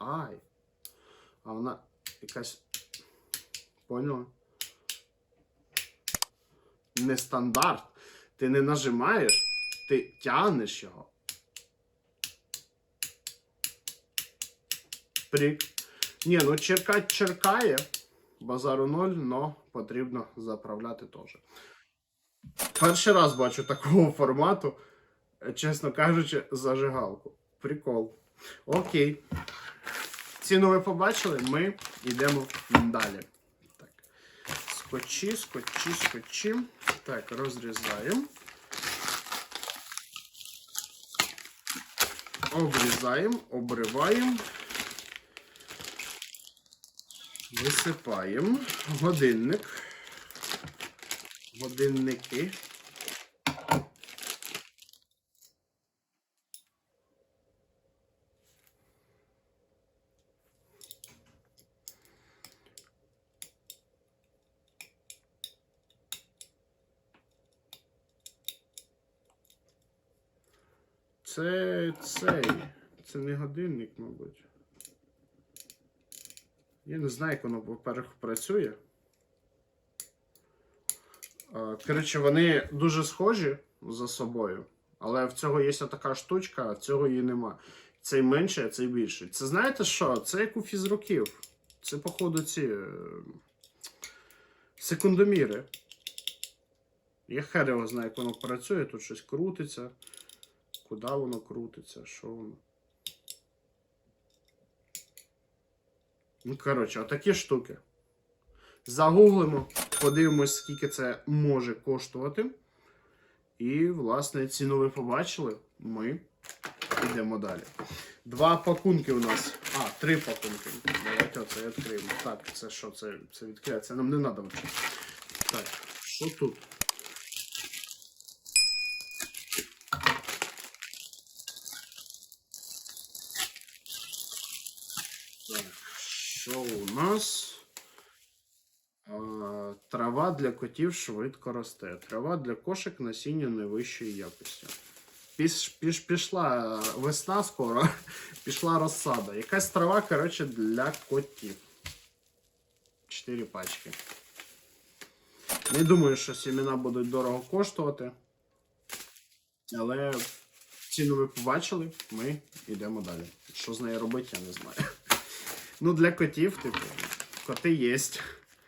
Ай. А вона якась. Поняла? Не стандарт. Ти не нажимаєш, ти тягнеш його. Прик. Ні, ну черкать черкає. Базару ноль, но потрібно заправляти теж. Перший раз бачу такого формату, чесно кажучи, зажигалку. Прикол. Окей. Ціну ви побачили, ми йдемо далі. Так. Скотчі, скотчі, скотчі. Так, розрізаємо. Обрізаємо, обриваємо. Висипаємо. Годинник. Годинники. Це цей. Це не годинник, мабуть. Я не знаю, як воно, по-перше, працює. Коротше, вони дуже схожі за собою. Але в цього є така штучка, а в цього її нема. Цей менший, а цей більший. Це знаєте що? Це як у фізруків. Це, походу, ці е, секундоміри. Я хер його знаю, як воно працює, тут щось крутиться. Куди воно крутиться? Що воно? Ну, коротше, отакі штуки. Загуглимо, подивимось, скільки це може коштувати. І, власне, ціну ви побачили. Ми йдемо далі. Два пакунки у нас. А, три пакунки. Давайте оце відкриємо. Так, це що? Це, це відкриває. Це нам не треба. Так, що тут? Що у нас? Трава для котів швидко росте. Трава для кошик насіння найвищої якості. Піш, піш, пішла весна скоро, пішла розсада. Якась трава, коротше, для котів. Чотири пачки. Не думаю, що сімена будуть дорого коштувати. Але ціну ви побачили, ми йдемо далі. Що з нею робити, я не знаю. Ну, для котів, типу, коти єсть.